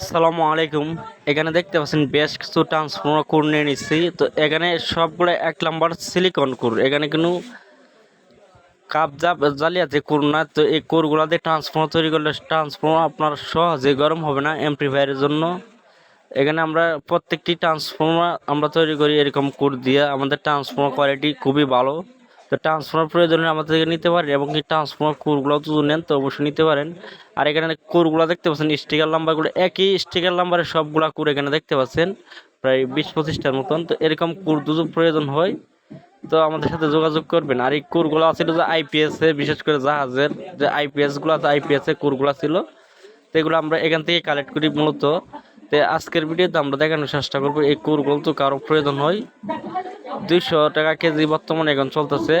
আসসালামু আলাইকুম। এখানে দেখতে পাচ্ছেন বেশ কিছু ট্রান্সফর্মার কোর নিয়ে নিচ্ছি। তো এখানে সবগুলো এক নাম্বার সিলিকন কোর। এখানে কোনো কাপ জাপ জালিয়াতে কোর না। তো এই কোরগুলো দিয়ে ট্রান্সফর্মার তৈরি করলে ট্রান্সফর্মার আপনার সহজে গরম হবে না এমপ্লিফায়ারের জন্য। এখানে আমরা প্রত্যেকটি ট্রান্সফর্মার আমরা তৈরি করি এরকম কোর দিয়ে। আমাদের ট্রান্সফর্মার কোয়ালিটি খুবই ভালো। তো ট্রান্সফর্মার প্রয়োজনে আমাদের থেকে নিতে পারেন এবং কি ট্রান্সফর্মার কোরগুলো যদি নেন তো অবশ্যই নিতে পারেন। আর এখানে কোরগুলো দেখতে পাচ্ছেন স্টিকার নাম্বারগুলো একই স্টিকার নাম্বারের সবগুলা কোর এখানে দেখতে পাচ্ছেন, প্রায় বিশ পঁচিশটার মতন। তো এরকম কোর দুজন প্রয়োজন হয়, তো আমাদের সাথে যোগাযোগ করবেন। আর এই কোরগুলো ছিল যে আইপিএস বিশেষ করে জাহাজের যে আইপিএসগুলো আছে আইপিএস কোরগুলো ছিল, তো এগুলো আমরা এখান থেকে কালেক্ট করি মূলত। তো আজকের ভিডিওতে আমরা দেখানোর চেষ্টা করব, এই কোরগুলো তো কারও প্রয়োজন হয়। দুইশো টাকা কেজি বর্তমানে এখন চলতেছে।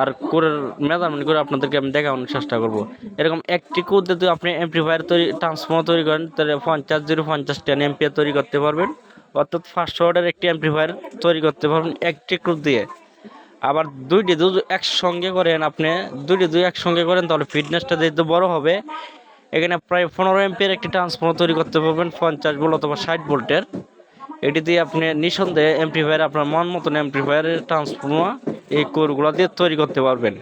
আর কোরের মেজারমেন্ট করে আপনাদেরকে আমি দেখানোর চেষ্টা করব। এরকম একটি কোর যদি আপনি এমপ্লিফায়ার তৈরি ট্রান্সফর্মার তৈরি করেন, তাহলে পঞ্চাশ, জিরো পঞ্চাশ টেন এমপিয়ার তৈরি করতে পারবেন। অর্থাৎ ফার্স্ট অর্ডার একটি এমপ্লিফায়ার তৈরি করতে পারবেন একটি কোর দিয়ে। আবার দুইটি যদি একসঙ্গে করেন আপনি, দুইটি যদি একসঙ্গে করেন, তাহলে ফিটনেসটা যেহেতু বড় হবে, এখানে প্রায় পনেরো এমপির একটি ট্রান্সফর্মার তৈরি করতে পারবেন, পঞ্চাশ ভোল্ট অথবা ষাট ভোল্টের। এটি দিয়ে আপনি নিঃসন্দেহে এমপ্লিফায়ার আপনার মন মতন এমপ্লিফায়ারের ট্রান্সফর্মার এই কোরগুলো দিয়ে তৈরি করতে পারবেন।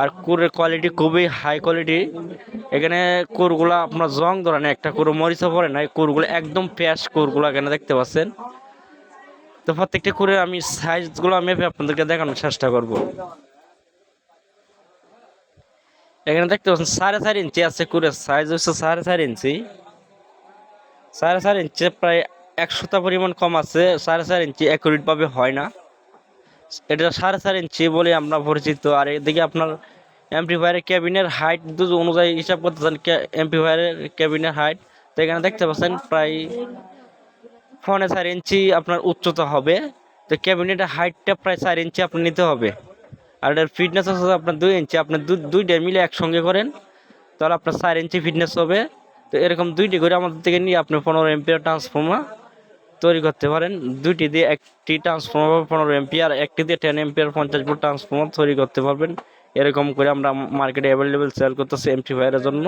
আর কোরের কোয়ালিটি খুবই হাই কোয়ালিটি এখানে কোরগুলো আপনার জং ধরে না, একটা কোর মরিচা পড়ে না, এই কোরগুলো একদম ফ্যাশ কোরগুলো এখানে দেখতে পাচ্ছেন। তো প্রত্যেকটা কোরের আমি সাইজগুলো আমি আপনাদেরকে দেখানোর চেষ্টা করব। এখানে দেখতে পাচ্ছেন সাড়ে চার ইঞ্চি আছে কোরের সাইজ হচ্ছে সাড়ে চার ইঞ্চি। সাড়ে চার ইঞ্চি প্রায় একশোটা পরিমাণ কম আছে, সাড়ে চার ইঞ্চি অ্যাকুরেটভাবে হয় না। এটা সাড়ে চার ইঞ্চি বলে আমরা পরিচিত। আর এদিকে আপনার এমপ্লিফায়ারের ক্যাবিনের হাইট যদি অনুযায়ী হিসাব করতে চান এমপ্লিফায়ারের ক্যাবিনের হাইট তো এখানে দেখতে পাচ্ছেন, প্রায় ফোনে চার ইঞ্চি আপনার উচ্চতা হবে। তো ক্যাবিনেটের হাইটটা প্রায় চার ইঞ্চি আপনার নিতে হবে। আর এটার ফিটনেস আছে আপনার দুই ইঞ্চি। আপনি দুইটা মিলে একসঙ্গে করেন, তাহলে আপনার চার ইঞ্চি ফিটনেস হবে। তো এরকম দুইটি করে আমাদের থেকে নিয়ে আপনি পনেরো এমপিয়ার ট্রান্সফর্মার তৈরি করতে পারেন। দুইটি দিয়ে একটি ট্রান্সফর্মার পনেরো এমপিয়ার একটি দিয়ে টেন এমপিয়ার পঞ্চাশ ভোল্ট ট্রান্সফর্মার তৈরি করতে পারবেন। এরকম করে আমরা মার্কেটে অ্যাভেলেবেল সেল করতেছি এমপ্লিফায়ারের জন্য।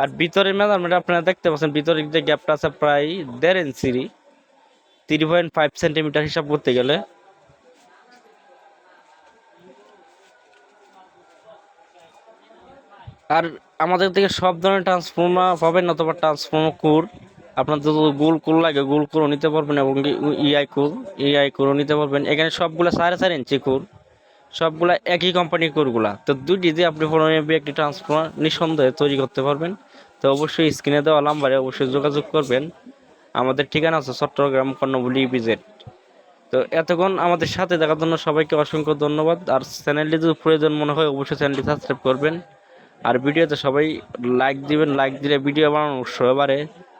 আর ভিতরের মেজারমেন্ট আপনারা দেখতে পাচ্ছেন, ভিতরের যে গ্যাপটা আছে প্রায় দেড় ইঞ্চিরই থ্রি পয়েন্ট ফাইভ সেন্টিমিটার হিসাব করতে গেলে। আর আমাদের থেকে সব ধরনের ট্রান্সফর্মার পাবেন অথবা ট্রান্সফর্মার কুর। আপনার যদি গোল কুর লাগে, গোল কুরও নিতে পারবেন এবং ইআই কুর ইআই কুরও নিতে পারবেন। এখানে সবগুলো সাড়ে চার ইঞ্চি কুর সবগুলা একই কোম্পানির কুরগুলা তো দুইটি দিয়ে আপনি পনেরো এমপি একটি ট্রান্সফর্মার নিঃসন্দেহে তৈরি করতে পারবেন। তো অবশ্যই স্ক্রিনে দেওয়া নাম্বারে অবশ্যই যোগাযোগ করবেন। আমাদের ঠিকানা আছে চট্টগ্রাম কর্ণবলী বিজেট তো এতক্ষণ আমাদের সাথে দেখার জন্য সবাইকে অসংখ্য ধন্যবাদ। আর চ্যানেলটি যদি প্রয়োজন মনে হয়, অবশ্যই চ্যানেলটি সাবস্ক্রাইব করবেন। আর ভিডিওতে সবাই লাইক দিবেন। লাইক দিলে ভিডিও বানানো উৎসাহ বাড়ে